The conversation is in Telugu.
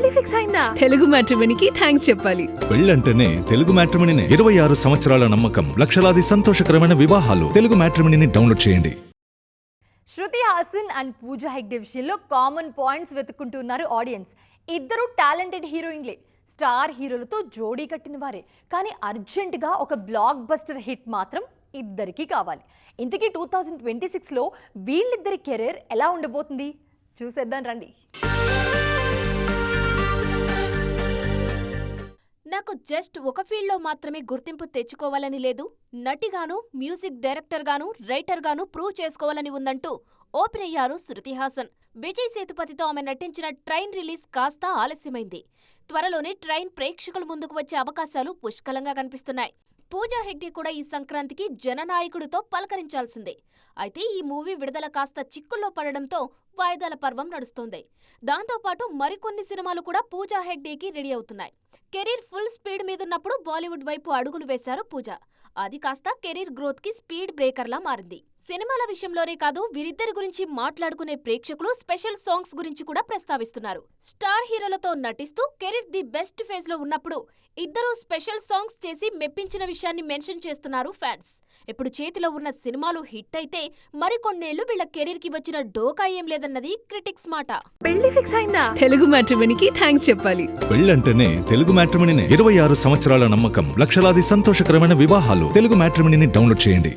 పెళ్ళి ఫిక్స్ అయిందా? తెలుగు మ్యాట్రిమోనీకి థ్యాంక్స్ చెప్పాలి. పెళ్ళంటేనే తెలుగు మ్యాట్రిమనీనే ఇరవై ఆరు సంవత్సరాల నమ్మకం లక్షలాది సంతోషకరమైన వివాహాలు తెలుగు మ్యాట్రిమనీని డౌన్లోడ్ చేయండి. శృతి హాసన్ అండ్ పూజా హెగ్డే విషయంలో కామన్ పాయింట్స్ వెతుక్కుంటున్నారు ఆడియన్స్ ఇద్దరు టాలెంటెడ్ హీరోయిన్లే స్టార్ హీరోలతో జోడీ కట్టిన వారే. కానీ అర్జెంటుగా ఒక బ్లాక్ బస్టర్ హిట్ మాత్రం ఇద్దరికీ కావాలి. ఇంతకీ టూ థౌజండ్ ట్వంటీ సిక్స్లో వీళ్ళిద్దరి కెరీర్ ఎలా ఉండబోతుంది? చూసేద్దాం రండి. నాకు జస్ట్ ఒక ఫీల్డ్లో మాత్రమే గుర్తింపు తెచ్చుకోవాలని లేదు. నటిగాను మ్యూజిక్ డైరెక్టర్గాను రైటర్గాను ప్రూవ్ చేసుకోవాలని ఉందంటూ ఓపెన్ అయ్యారు శృతి హాసన్. విజయ్ సేతుపతితో ఆమె నటించిన ట్రైన్ రిలీజ్ కాస్త ఆలస్యమైంది. త్వరలోనే ట్రైన్ ప్రేక్షకుల ముందుకు వచ్చే అవకాశాలు పుష్కలంగా కనిపిస్తున్నాయి. పూజా హెగ్డే కూడా ఈ సంక్రాంతికి జననాయకుడితో పలకరించాల్సిందే. అయితే ఈ మూవీ విడుదల కాస్త చిక్కుల్లో పడడంతో వాయిదాల పర్వం నడుస్తోంది. దాంతోపాటు మరికొన్ని సినిమాలు కూడా పూజా హెగ్డేకి రెడీ అవుతున్నాయి. కెరీర్ ఫుల్ స్పీడ్ మీదున్నప్పుడు బాలీవుడ్ వైపు అడుగులు వేశారు పూజ. అది కాస్త కెరీర్ గ్రోత్కి స్పీడ్ బ్రేకర్లా మారింది. సినిమాల విషయంలోనే కాదు వీరిద్దరి గురించి మాట్లాడుకునే ప్రేక్షకులు స్పెషల్ సాంగ్స్ గురించి కూడా ప్రస్తావిస్తున్నారు. స్టార్ హీరోలతో నటిస్తూ కెరీర్ ది బెస్ట్ ఫేజ్లో ఉన్నప్పుడు ఇద్దరూ స్పెషల్ సాంగ్స్ చేసి మెప్పించిన విషయాన్ని మెన్షన్ చేస్తున్నారు ఫ్యాన్స్. ఇప్పుడు చేతిలో ఉన్న సినిమాలు హిట్ అయితే మరికొన్నేళ్ళు వీళ్ళ కెరీర్కి వచ్చిన డోకా ఏం లేదన్నది క్రిటిక్స్ మాట. పెళ్ళి ఫిక్స్ అయిందా? తెలుగు మ్యాట్రిమోనీకి థ్యాంక్స్ చెప్పాలి. పెళ్ళంటేనే తెలుగు మ్యాట్రిమనీనే ఇరవై ఆరు సంవత్సరాల నమ్మకం లక్షలాది సంతోషకరమైన వివాహాలు తెలుగు మ్యాట్రిమనీని డౌన్లోడ్ చేయండి.